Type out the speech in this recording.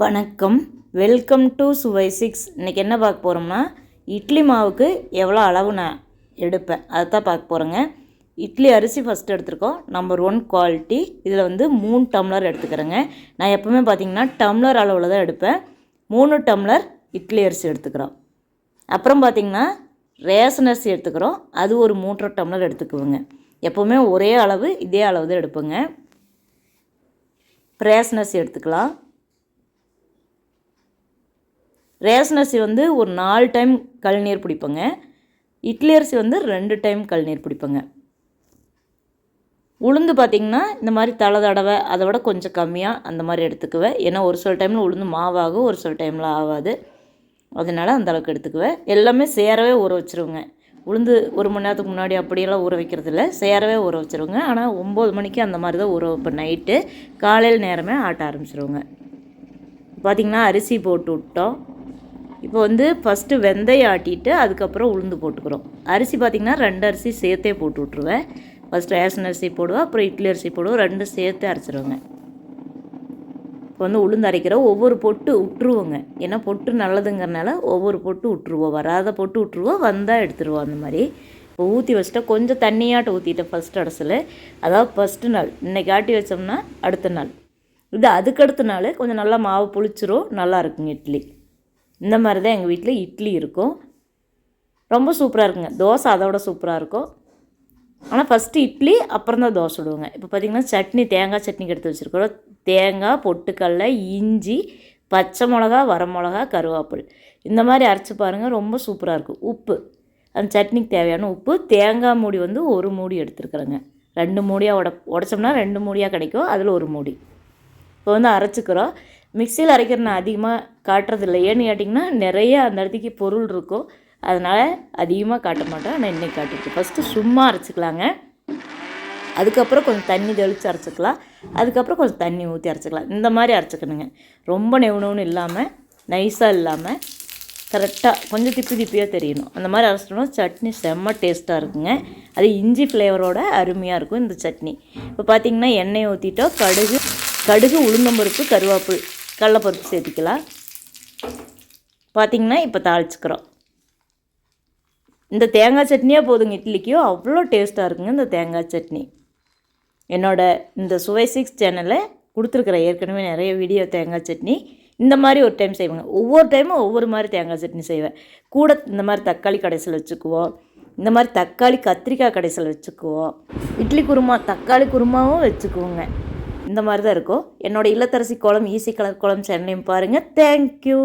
வணக்கம். Welcome to சுவை six இன்றைக்கி என்ன பார்க்க போகிறோம்னா இட்லி மாவுக்கு எவ்வளோ அளவு நான் எடுப்பேன்? அதை தான் பார்க்க போகிறேங்க இட்லி அரிசி ஃபஸ்ட்டு எடுத்துருக்கோம். நம்பர் ஒன் குவாலிட்டி இதில் வந்து மூணு டம்ளர் எடுத்துக்கிறேங்க. நான் எப்போவுமே பார்த்திங்கன்னா டம்ளர் அளவில் தான் எடுப்பேன். மூணு டம்ளர் இட்லி அரிசி எடுத்துக்கிறோம். அப்புறம் பார்த்திங்கன்னா ரேஷன் அரிசி எடுத்துக்கிறோம். அது ஒரு மூன்றரை டம்ளர் எடுத்துக்குவோங்க. எப்போவுமே ஒரே அளவு இதே அளவு தான் எடுப்பேங்க. ரேஷன் அரிசி எடுத்துக்கலாம். ரேஷன் அரிசி வந்து ஒரு நாலு டைம் கழுநீர் பிடிப்பேங்க. இட்லி அரிசி வந்து ரெண்டு டைம் கழுநீர் பிடிப்பேங்க. உளுந்து பார்த்திங்கன்னா இந்த மாதிரி தலை தடவை அதை விட கொஞ்சம் கம்மியாக அந்த மாதிரி எடுத்துக்குவேன். ஏன்னா ஒரு சில டைமில் உளுந்து மாவாகும் ஒரு சில டைமில் ஆகாது அதனால் அந்தளவுக்கு எடுத்துக்குவேன். எல்லாமே சேரவே ஊற வச்சுருவேங்க. உளுந்து ஒரு மணி நேரத்துக்கு முன்னாடி அப்படியெல்லாம் ஊற வைக்கிறது இல்லை. சேரவே ஊற வச்சுருவோங்க. ஆனால் ஒம்பது மணிக்கு அந்த மாதிரி தான் ஊற வைப்பேன் நைட்டு. காலையில் நேரமே ஆட்ட ஆரம்பிச்சிருவோங்க. பார்த்திங்கன்னா அரிசி போட்டு விட்டோம். இப்போ வந்து ஃபஸ்ட்டு வெந்தயம் ஆட்டிட்டு அதுக்கப்புறம் உளுந்து போட்டுக்கிறோம். அரிசி பார்த்திங்கன்னா ரெண்டு அரிசி சேர்த்தே போட்டு விட்ருவேன் ஃபஸ்ட் ரேஷன் அரிசி போடுவேன் அப்புறம் இட்லி அரிசி போடுவேன் ரெண்டும் சேர்த்து அரைச்சிருவேங்க. இப்போ வந்து உளுந்து அரைக்கிறோம் ஒவ்வொரு பொட்டு விட்டுருவோங்க ஏன்னா பொட்டு நல்லதுங்கிறனால ஒவ்வொரு பொட்டு விட்ருவோம் வராத பொட்டு விட்ருவோம் வந்தால் எடுத்துருவோம் அந்த மாதிரி. இப்போ ஊற்றி வச்சுட்டா கொஞ்சம் தண்ணியாட்ட ஊற்றிட்டேன் ஃபஸ்ட் அடைசல். அதாவது ஃபஸ்ட்டு நாள். இன்றைக்கி ஆட்டி வச்சோம்னா அடுத்த நாள். இது அதுக்கடுத்த நாள் கொஞ்சம் நல்லா மாவு புளிச்சிரும் நல்லா இருக்குங்க இட்லி. இந்த மாதிரி தான் எங்கள் வீட்டில் இட்லி இருக்கும். ரொம்ப சூப்பராக இருக்குங்க. தோசை அதோட சூப்பராக இருக்கும். ஆனால் ஃபஸ்ட்டு இட்லி அப்புறம் தான் தோசை விடுவோங்க இப்போ பார்த்திங்கன்னா சட்னி தேங்காய் சட்னிக்கு எடுத்து வச்சுருக்கிறோம். தேங்காய் பொட்டுக்கடல இஞ்சி பச்சை மிளகா வரமிளகா கருவேப்பில். இந்த மாதிரி அரைச்சி பாருங்கள் ரொம்ப சூப்பராக இருக்கும். உப்பு. அந்த சட்னிக்கு தேவையான உப்பு. தேங்காய் மூடி வந்து ஒரு மூடி எடுத்துருக்குறேங்க. ரெண்டு மூடியாக உட உடச்சோம்னா ரெண்டு மூடியாக கிடைக்கும். அதில் ஒரு மூடி. இப்போ வந்து அரைச்சிக்கிறோம். மிக்சியில் அரைக்கிற நான் அதிகமாக காட்டுறதில்ல. ஏன்னு கேட்டிங்கன்னா நிறைய அந்த இடத்துக்கு பொருள் இருக்கும். அதனால் அதிகமாக காட்ட மாட்டேன். ஆனால் இன்றைக்கி காட்டிருக்கேன் ஃபஸ்ட்டு சும்மா அரைச்சிக்கலாங்க. அதுக்கப்புறம் கொஞ்சம் தண்ணி தெளித்து அரைச்சிக்கலாம். அதுக்கப்புறம் கொஞ்சம் தண்ணி ஊற்றி அரைச்சிக்கலாம். இந்த மாதிரி அரைச்சிக்கணுங்க. ரொம்ப நெவுனவுன்னு இல்லாமல் நைஸாக இல்லாமல் கரெக்டாக கொஞ்சம் திப்பி திப்பியாக தெரியணும். அந்த மாதிரி அரைச்சிட்டோம்னா சட்னி செம்ம டேஸ்ட்டாக இருக்குங்க. அது இஞ்சி ஃப்ளேவரோட அருமையாக இருக்கும் இந்த சட்னி. இப்போ பார்த்திங்கன்னா எண்ணெய் ஊற்றிட்டோம் கடுகு கடுகு உளுந்தம்பருப்பு கருவேப்பில். கடலப்பருப்பு சேர்த்திக்கலாம். பார்த்திங்கன்னா இப்போ தாளிச்சுக்கிறோம். இந்த தேங்காய் சட்னியாக போதுங்க இட்லிக்கும் அவ்வளோ டேஸ்ட்டாக இருக்குங்க இந்த தேங்காய் சட்னி. என்னோடய இந்த சுவை சிக்ஸ் சேனலில் கொடுத்துருக்குற ஏற்கனவே நிறைய வீடியோ தேங்காய் சட்னி. இந்த மாதிரி ஒரு டைம் செய்வாங்க. ஒவ்வொரு டைமும் ஒவ்வொரு மாதிரி தேங்காய் சட்னி செய்வேன். கூட இந்த மாதிரி தக்காளி கடைசியில் வச்சுக்குவோம். இந்த மாதிரி தக்காளி கத்திரிக்காய் கடைசியில் வச்சுக்குவோம். இட்லி குருமா தக்காளி குருமாவும் வச்சுக்குவோங்க. இந்த மாதிரி தான் இருக்கும். என்னோடய இல்லத்தரசி கோலம் ஈஸி கலர் கோலம் சேனலையும் பாருங்கள் தேங்க்யூ